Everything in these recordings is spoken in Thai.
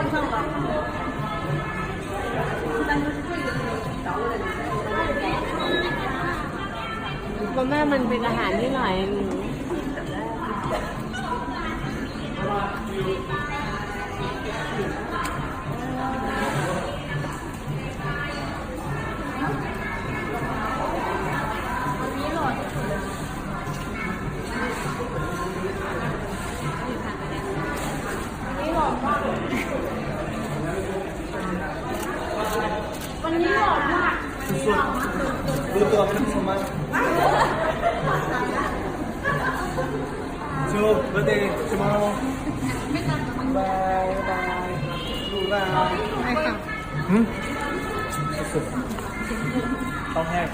มาม่ามันเป็นอาหารที่หน่อยหนู ชูเบอร์เดย์ชูมาบายบายดูบายหืมสุดต้องแห้ง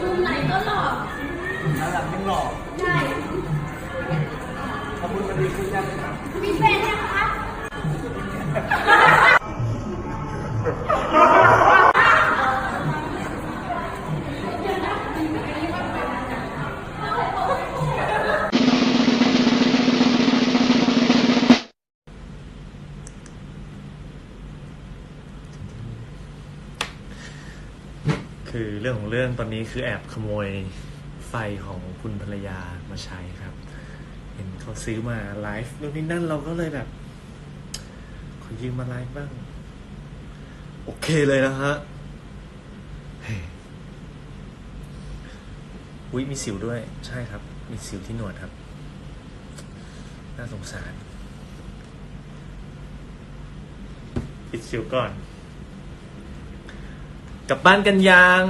มุมไหนก็หล่อน่ารักยิ่งหล่อใช่ขอบคุณวันดีคุณยังคือ รื่องของเรื่องตอนนี้คือแอบขโมยไฟของคุณภรรยามาใช้ครับ เห็นเขาซื้อมาไลฟ์นู่นนี่นั่นเราก็เลยแบบขอยืมมาไลฟ์บ้าง โอเคเลยนะฮะเฮ้ยอุ้ยมีสิวด้วย ใช่ครับ มีสิวที่หนวดครับ น่าสงสารปิดสิวก่อน กลับบ้านกันยัง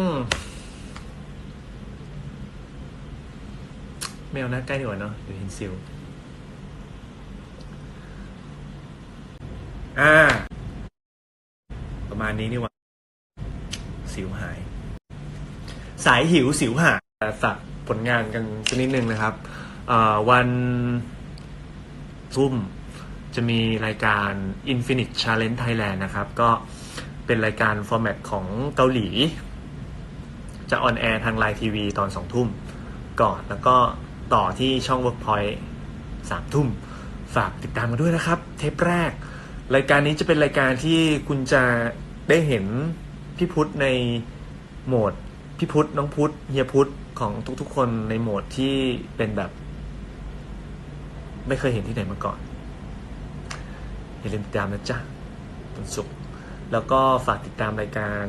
ไม่เอานะใกล้ดีกว่าเนาะเดี๋ยวเห็นซิวอ่า ประมาณนี้นี่ว่าสิวหาย สายหิวสิวหายฝากผลงานกันสักนิดนึงนะครับวันทุ่มจะมีรายการ Infinite Challenge Thailand นะครับ ก็ เป็นรายการฟอร์แมตของเกาหลี จะออนแอร์ทางไลน์ทีวีตอนสองทุ่มก่อน แล้วก็ต่อที่ช่อง Workpoint สามทุ่ม ฝากติดตามมาด้วยนะครับ เทปแรก รายการนี้จะเป็นรายการที่คุณจะได้เห็นพี่พุทธในโหมดพี่พุทธน้องพุทธเฮียพุทธของทุกๆ คนในโหมดที่เป็นแบบ ไม่เคยเห็นที่ไหนมาก่อน อย่าลืมติดตามนะจ๊ะวันศุกร์ แล้วก็ฝากติดตามรายการ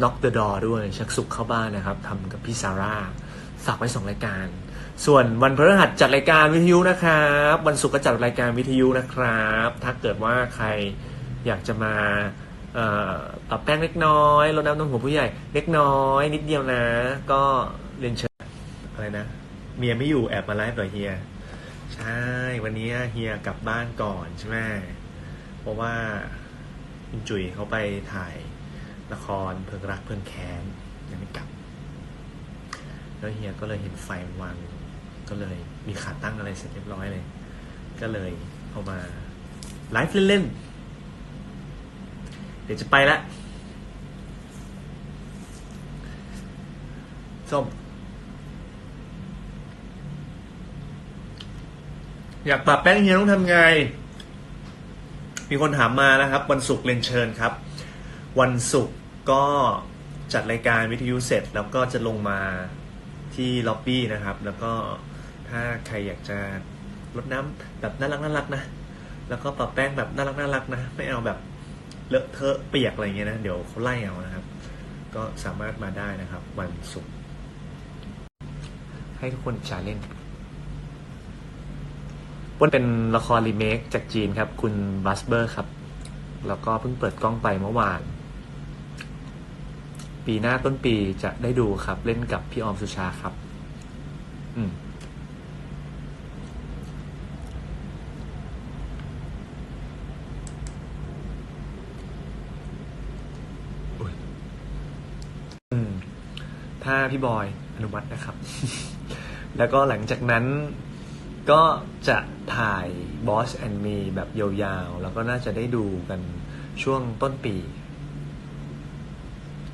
Knock the Door ด้วยชักสุขเข้าบ้านนะครับทำกับพี่ซาร่า ฝากไว้สองรายการ ส่วนวันพฤหัสจัดรายการวิทยุนะครับ วันศุกร์ก็จัดรายการวิทยุนะครับ ถ้าเกิดว่าใครอยากจะมาปรับแป้งเล็กน้อยลดน้ำนมหัวผู้ใหญ่ เล็กน้อย นิดเดียวนะ ก็เรียนเชิญอะไรนะ เมียไม่อยู่แอบมาไลฟ์กับเฮีย ใช่ วันนี้เฮียกลับบ้านก่อนใช่ไหมเพราะว่า คุณจุ๋ยเขาไปถ่ายละครเพลิงรักเพลิงแค้นยังไม่กลับ แล้วเฮียก็เลยเห็นไฟมันวางก็เลยมีขาตั้งอะไรเสร็จเรียบร้อยเลย ก็เลยเอามาไลฟ์เล่นๆ เดี๋ยวจะไปละส้มอยากปรับแป้งเฮียต้องทำไง มีคนถามมานะครับ วันศุกร์เรียนเชิญครับ วันศุกร์ก็จัดรายการวิทยุเสร็จ แล้วก็จะลงมาที่ล็อบบี้นะครับ แล้วก็ถ้าใครอยากจะลดน้ำแบบน่ารักน่ารักนะ แล้วก็ปรับแป้งแบบน่ารักน่ารักนะ ไม่เอาแบบเลอะเทอะเปียกอะไรเงี้ยนะ เดี๋ยวเขาไล่เอานะครับ ก็สามารถมาได้นะครับ วันศุกร์ให้ทุกคนชาเล่น วันเป็นละครรีเมคจากจีนครับ คุณบัสเบอร์ครับ แล้วก็เพิ่งเปิดกล้องไปเมื่อวาน ปีหน้าต้นปีจะได้ดูครับ เล่นกับพี่ออมสุชาครับ อืมอุ๊ยอืมถ้าพี่บอยอนุมัตินะครับ แล้วก็หลังจากนั้น ก็จะถ่าย Boss and Me แบบยาวๆ แล้วก็น่าจะได้ดูกันช่วงต้นปี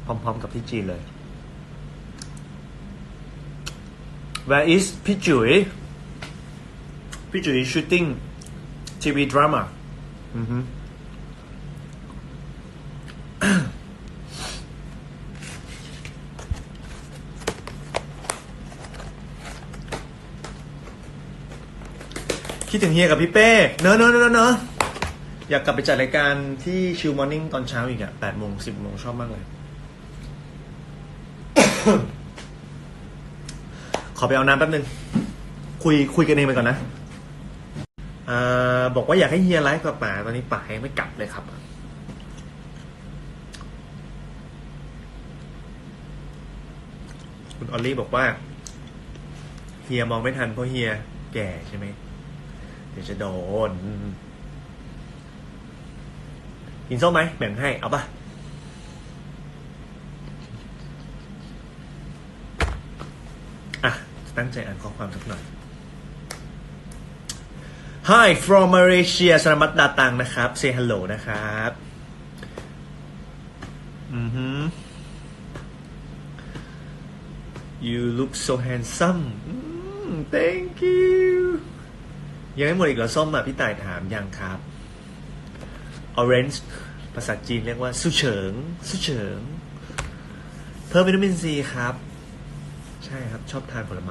พร้อมๆกับที่จีนเลย Where is พี่จุ๋ยพี่จุ๋ย shooting TV drama อือฮึ คิดถึงเฮียกับพี่เป้เนอะเนอะเนอะเนอะอยากกลับไปจัดรายการที่ชิวมอร์นิ่งตอนเช้าอีกอะแปดโมงสิบโมงชอบมากเลย ขอไปเอาน้ำแป๊บนึง คุยคุยกันเองไปก่อนนะอ่าบอกว่าอยากให้เฮียไลฟ์กับป๋าตอนนี้ป๋ายังไม่กลับเลยครับ คุณออลลี่บอกว่า เฮียมองไม่ทันเพราะเฮียแก่ใช่ไหม เดี๋ยวจะโดนกินส้มไหมแบ่งให้ เอาปะอะ ตั้งใจอ่านข้อความสักหน่อย Hi from Malaysia สลามัตดาตังนะครับ say hello นะครับอือฮึ You look so handsome อืม thank you ยังไม่หมดอีกเหรอส้มอะพี่ต่ายถามยังครับ orange ภาษาจีนเรียกว่าสุเฉิงสุเฉิง เพิ่มวิตามินซีครับ ใช่ครับชอบทานผลไม้